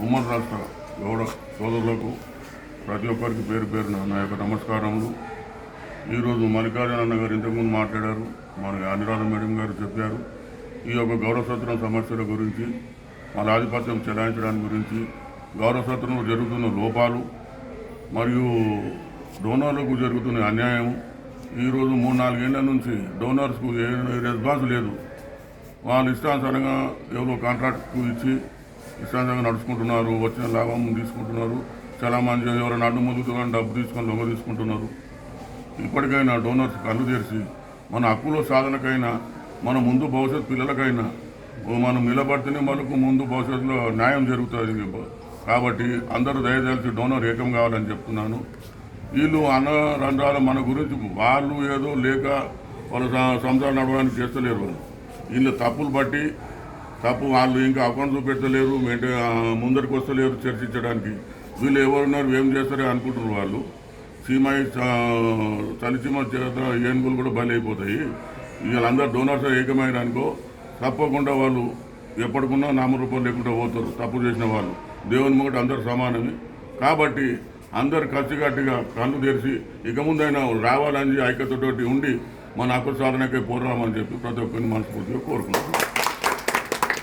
ఉమ్మడి రాష్ట్ర గౌడ సోదరులకు ప్రతి ఒక్కరికి పేరు పేరున నా యొక్క నమస్కారములు. ఈరోజు మల్లికార్జున అన్న గారు ఇంతకుముందు మాట్లాడారు. మన అనురాధ మేడం గారు చెప్పారు. ఈ యొక్క గౌరవసత్రం సమస్యల గురించి మన ఆధిపత్యం చెలాయించడానికి గురించి గౌరవసత్రంలో జరుగుతున్న లోపాలు మరియు డోనర్లకు జరుగుతున్న అన్యాయం ఈరోజు మూడు నాలుగేళ్ళ నుంచి డోనర్స్కు ఏ రెస్పాన్స్ లేదు. వాళ్ళు ఇష్టానుసారంగా ఎవరో కాంట్రాక్ట్కు ఇచ్చి ఇష్టానుసారంగా నడుచుకుంటున్నారు వచ్చిన లాభం తీసుకుంటున్నారు. చాలామంది ఎవరైనా అడ్డు ముందుకు డబ్బు తీసుకొని లొంగ తీసుకుంటున్నారు. ఇప్పటికైనా డోనర్స్ కళ్ళు తెరిచి మన హక్కుల సాధనకైనా మన ముందు భవిష్యత్ పిల్లలకైనా మనం నిలబడితేనే మనకు ముందు భవిష్యత్తులో న్యాయం జరుగుతుంది. కాబట్టి అందరూ దయచేసి డోనర్ ఏకం కావాలని చెప్తున్నాను. వీళ్ళు అన్న రంధ్రాల మన గురించి వాళ్ళు ఏదో లేక వాళ్ళ సంసారం నడవడానికి చేస్తలేరు వాళ్ళు. వీళ్ళు తప్పులు బట్టి తప్పు వాళ్ళు ఇంకా అకౌంట్ చూపెట్టలేరు మెయింటే ముందరికి వస్తలేరు చర్చించడానికి. వీళ్ళు ఎవరున్నారు ఏం చేస్తారు అనుకుంటున్నారు వాళ్ళు. సీమై చలిచీమ చేత ఏనుగులు కూడా బలైపోతాయి అయిపోతాయి. వీళ్ళందరూ డోనర్స్ ఏకమైన అనుకో తప్పకుండా వాళ్ళు ఎప్పటికున్నా నామరూపం లేకుండా పోతారు తప్పు చేసిన వాళ్ళు. దేవుని ముంగట అందరు సమానమే. కాబట్టి అందరు కలిసికట్టుగా కళ్ళు తెరిచి ఇక ముందైనా రావాలని ఐక్యతతోటి ఉండి మన హక్కు సాధనకై పోరామని చెప్పి ప్రతి ఒక్కరిని మనస్ఫూర్తిగా కోరుకుంటున్నాం.